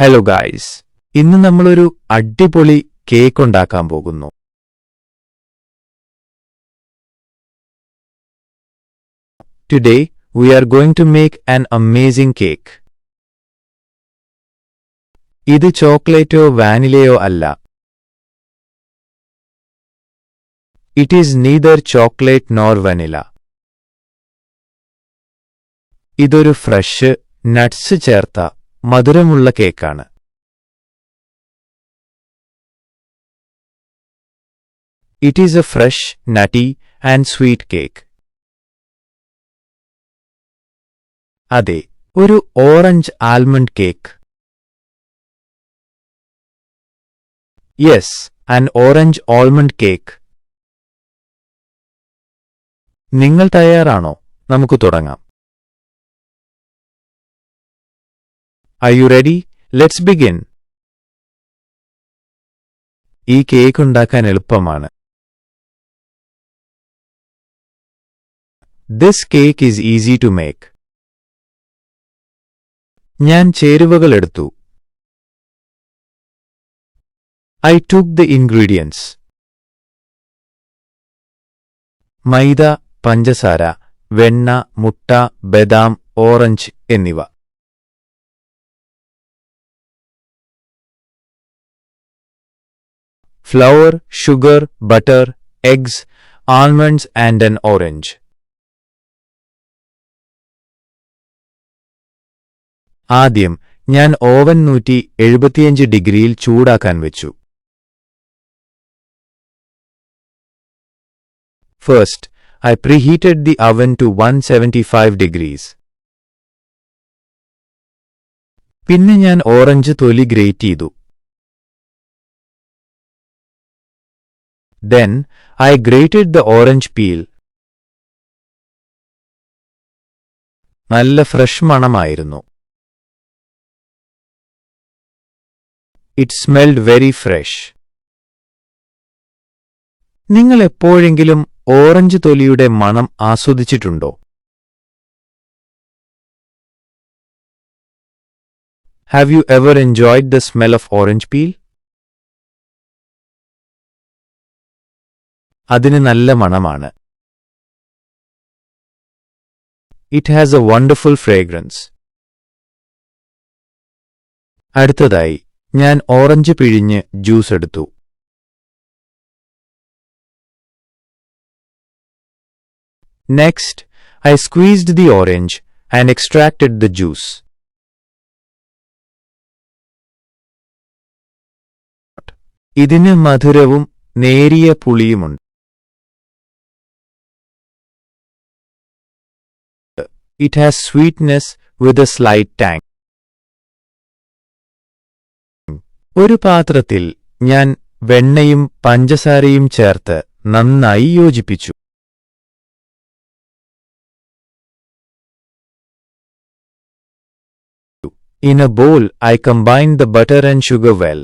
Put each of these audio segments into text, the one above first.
Hello guys ഇന്ന് നമ്മളൊരു അടിപൊളി കേക്ക് ഉണ്ടാക്കാൻ പോകുന്നു. Today we are going to make an amazing cake ഇത് ചോക്ലേറ്റോ വാനിലയോ അല്ല. It is neither chocolate nor vanilla ഇതൊരു ഫ്രഷ് നട്ട്സ് ചേർത്ത മധുരമുള്ള കേക്കാണ്. It is a fresh nutty and sweet cake അതെ ഒരു orange almond cake. Yes an orange almond cake നിങ്ങൾ തയ്യാറാണോ? നമുക്ക് തുടങ്ങാം. Are you ready? Let's begin. ഈ കേക്ക് ഉണ്ടാക്കാൻ എളുപ്പമാണ്. This cake is easy to make ഞാൻ ചേരുവകൾ എടുത്തു. I took the ingredients maida പഞ്ചസാര വെണ്ണ മുട്ട ബദാം ഓറഞ്ച് എന്നിവ. Flour, sugar, butter, eggs, almonds and an orange. ആദ്യം ഞാൻ ഓവൻ നൂറ്റി എഴുപത്തിയഞ്ച് ഡിഗ്രിയിൽ ചൂടാക്കാൻ വെച്ചു. First the oven to one seventy five degrees പിന്നെ ഞാൻ ഓറഞ്ച് തൊലി ഗ്രേറ്റ് ചെയ്തു. Then, I grated the orange peel. നല്ല ഫ്രഷ് മണമായിരുന്നു. ഇറ്റ് സ്മെൽഡ് വെരി ഫ്രഷ് നിങ്ങൾ എപ്പോഴെങ്കിലും ഓറഞ്ച് തൊലിയുടെ മണം ആസ്വദിച്ചിട്ടുണ്ടോ? Have you ever enjoyed the smell of orange peel അതിന് നല്ല മണമാണ്. It has a wonderful fragrance അടുത്തതായി ഞാൻ ഓറഞ്ച് പിഴിഞ്ഞ് ജ്യൂസ് എടുത്തു. Next I squeezed the orange and extracted the juice ഇതിന് മധുരവും നേരിയ പുളിയുമുണ്ട്. It has sweetness with a slight tang. ഒരു പാത്രത്തിൽ ഞാൻ വെണ്ണയും പഞ്ചസാരയും ചേർത്ത് നന്നായി യോജിപ്പിച്ചു In a bowl, I combined the butter and sugar well.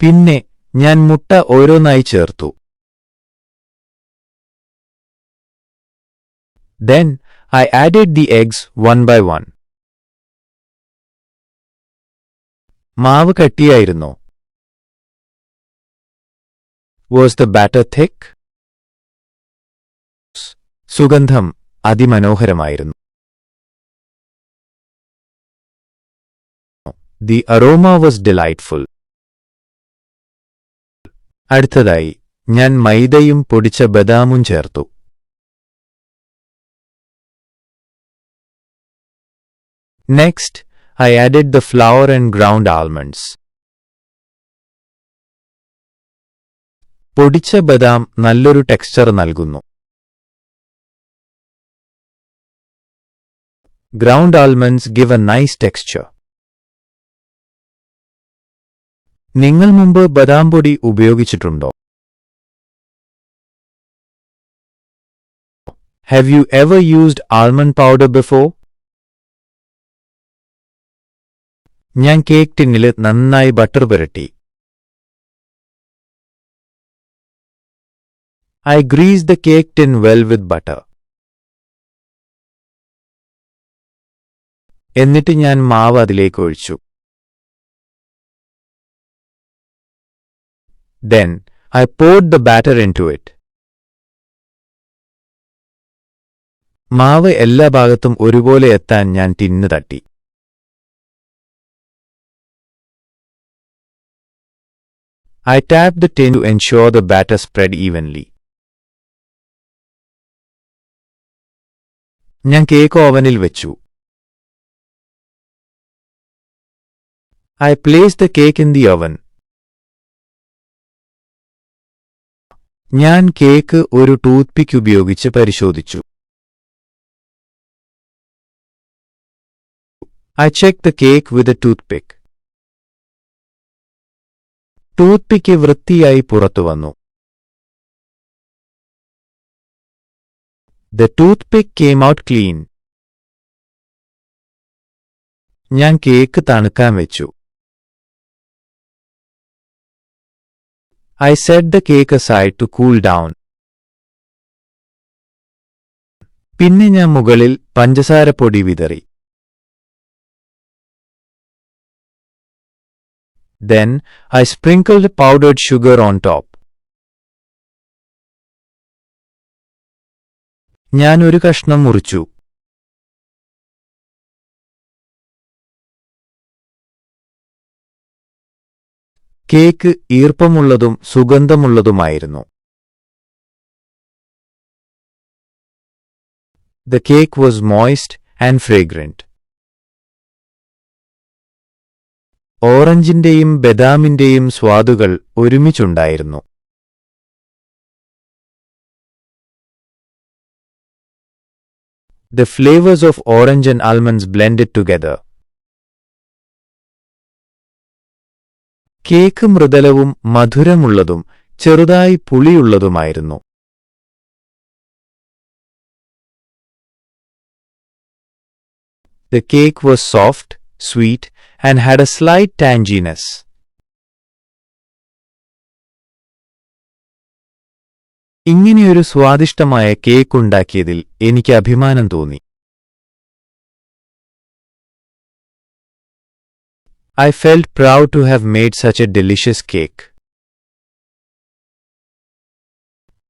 പിന്നെ ഞാൻ മുട്ട ഓരോന്നായി ചേർത്തു Then, I added the eggs one by one. മാവ് കട്ടിയായിരുന്നോ വാസ് ദ ബാറ്റർ thick? സുഗന്ധം അതിമനോഹരമായിരുന്നു ദി അറോമ വാസ് ഡിലൈറ്റ്ഫുൾ അടുത്തതായി ഞാൻ മൈദയും പൊടിച്ച ബദാമും ചേർത്തു Next, I added the flour and ground almonds. പൊടിച്ച ബദാം നല്ലൊരു ടെക്സ്ചർ നൽകുന്നു. Ground almonds give a nice texture നിങ്ങൾ മുമ്പ് ബദാം പൊടി ഉപയോഗിച്ചിട്ടുണ്ടോ? Have you ever used almond powder before ഞാൻ കേക്ക് ടിന്നിൽ നന്നായി ബട്ടർ പുരട്ടി. I grease the cake tin well with butter എന്നിട്ട് ഞാൻ മാവ് അതിലേക്ക് ഒഴിച്ചു. Then I poured the batter into it മാവ് എല്ലാ ഭാഗത്തും ഒരുപോലെ എത്താൻ ഞാൻ ടിന്ന് തട്ടി. I tapped the tin to ensure the batter spread evenly. ഞാൻ കേക്ക് ഓവനിൽ വെച്ചു I placed the cake in the oven. ഞാൻ കേക്ക് ഒരു ടൂത്ത്പിക്ക് ഉപയോഗിച്ച് പരിശോധിച്ചു I checked the cake with a toothpick. Toothpick വൃത്തിയായി പുറത്തുവന്നു The toothpick came out clean ഞാൻ കേക്ക് തണുക്കാൻ വെച്ചു. I set the cake aside to cool down. പിന്നെ ഞാൻ മുകളിൽ പഞ്ചസാരപ്പൊടി വിതറി. Then I sprinkled powdered sugar on top. ഞാൻ ഒരു കഷ്ണം മുറിച്ചു കേക്ക് ഈർപ്പമുള്ളതും സുഗന്ധമുള്ളതുമായിരുന്നു The cake was moist and fragrant. ഓറഞ്ചിന്റെയും ബദാമിന്റെയും സ്വാദുകൾ ഒരുമിച്ചുണ്ടായിരുന്നു The flavors of orange and almonds blended together. Cake മൃദലവും മധുരമുള്ളതും ചെറുതായി പുളിയുള്ളതുമായിരുന്നു The cake was soft, sweet, and had a slight tanginess. ഇങ്ങനെയൊരു സ്വാദിഷ്ടമായ കേക്ക് ഉണ്ടാക്കിയതിൽ എനിക്ക് അഭിമാനം തോന്നി I felt proud to have made such a delicious cake.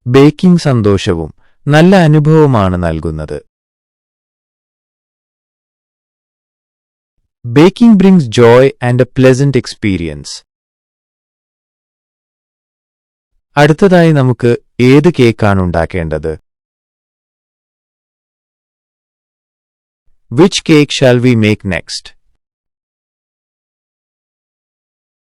Baking സന്തോഷവും നല്ല അനുഭവമാണ് നൽകുന്നത് baking brings joy and a pleasant experience അടുത്തതായി നമുക്ക് ഏത് കേക്കാണ് ഉണ്ടാക്കേണ്ടത്? Which cake shall we make next